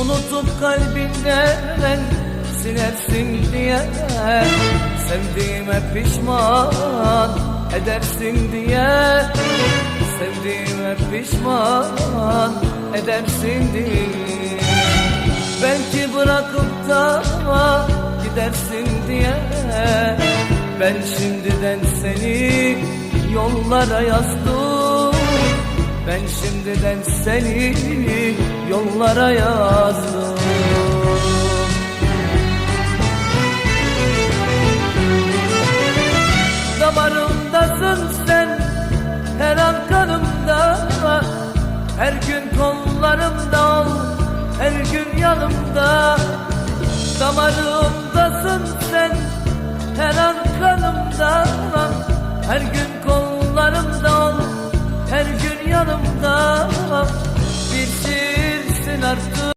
Unutup kalbinden silersin diye Sevdiğime pişman edersin diye Sevdiğime pişman edersin diye. Belki bırakıp da gidersin diye Ben şimdiden seni yollara yazdım. Ben şimdiden seni yollara yazdım. Damarımdasın sen her an kanımda. Her gün kollarımda ol her gün yanımda. Damarımdasın sen her an kanımda. Her gün darse